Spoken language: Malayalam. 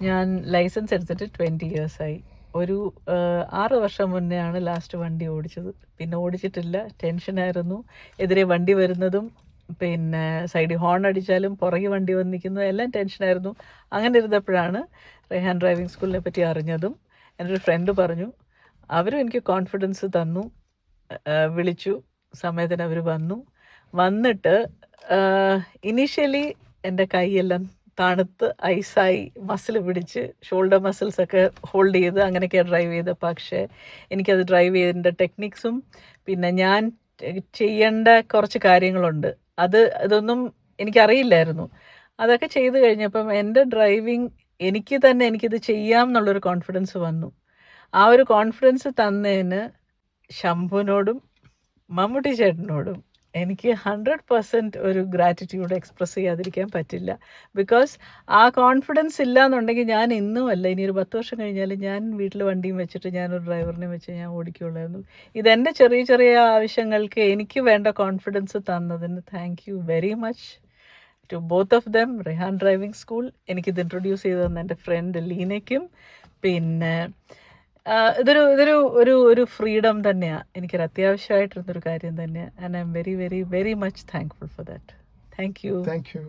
ഞാൻ ലൈസൻസ് എടുത്തിട്ട് ട്വന്റി ഇയേഴ്സായി ഒരു ആറ് വർഷം മുന്നെയാണ് ലാസ്റ്റ് വണ്ടി ഓടിച്ചത്. പിന്നെ ഓടിച്ചിട്ടില്ല ടെൻഷനായിരുന്നു എതിരെ വണ്ടി വരുന്നതും പിന്നെ സൈഡിൽ ഹോൺ അടിച്ചാലും പുറകെ വണ്ടി വന്ന് നിൽക്കുന്നതും എല്ലാം ടെൻഷനായിരുന്നു അങ്ങനെ ഇരുന്നപ്പോഴാണ് റെഹാൻ ഡ്രൈവിംഗ് സ്കൂളിനെ പറ്റി അറിഞ്ഞതും എന്റെ ഒരു ഫ്രണ്ട് പറഞ്ഞു. അവരും എനിക്ക് കോൺഫിഡൻസ് തന്നു. വിളിച്ചു. സമയത്തിന് അവർ വന്നു. വന്നിട്ട് ഇനീഷ്യലി എന്റെ കൈയെല്ലാം തണുത്ത് ഐസായി മസിൽ പിടിച്ച് ഷോൾഡർ മസിൽസ് ഒക്കെ ഹോൾഡ് ചെയ്ത് അങ്ങനെയൊക്കെയാണ് ഡ്രൈവ് ചെയ്തത് പക്ഷേ എനിക്കത് ഡ്രൈവ് ചെയ്തതിന്റെ ടെക്നിക്സും പിന്നെ ഞാൻ ചെയ്യേണ്ട കുറച്ച് കാര്യങ്ങളുണ്ട്. അത് ഇതൊന്നും എനിക്കറിയില്ലായിരുന്നു. അതൊക്കെ ചെയ്തു കഴിഞ്ഞപ്പം എന്റെ ഡ്രൈവിംഗ് എനിക്ക് തന്നെ എനിക്കിത് ചെയ്യാം എന്നുള്ളൊരു കോൺഫിഡൻസ് വന്നു. ആ ഒരു കോൺഫിഡൻസ് തന്നതിന് ശംഭുവിനോടും മമ്മൂട്ടി ചേട്ടനോടും എനിക്ക് ഹൺഡ്രഡ് പെർസെന്റ് ഒരു ഗ്രാറ്റിറ്റ്യൂഡ് എക്സ്പ്രസ് ചെയ്യാതിരിക്കാൻ പറ്റില്ല. ബിക്കോസ് ആ കോൺഫിഡൻസ് ഇല്ല എന്നുണ്ടെങ്കിൽ ഞാൻ ഇന്നും അല്ല ഇനി ഒരു പത്ത് വർഷം കഴിഞ്ഞാൽ ഞാൻ വീട്ടിൽ വണ്ടിയും വെച്ചിട്ട് ഞാനൊരു ഡ്രൈവറിനെ വെച്ച് ഞാൻ ഓടിക്കുള്ളായിരുന്നു. ഇതെന്റെ ചെറിയ ചെറിയ ആവശ്യങ്ങൾക്ക് എനിക്ക് വേണ്ട കോൺഫിഡൻസ് തന്നതിന് thank you very much to both of them Rihan driving school എനിക്കിത് ഇൻട്രൊഡ്യൂസ് ചെയ്തു തന്ന എന്റെ ഫ്രണ്ട് ലീനയ്ക്കും. പിന്നെ ഇതൊരു ഇതൊരു ഒരു ഒരു ഫ്രീഡം തന്നെയാണ് എനിക്കൊരു അത്യാവശ്യമായിട്ടിരുന്നൊരു കാര്യം തന്നെയാണ് and I'm very very very much thankful for that thank you thank you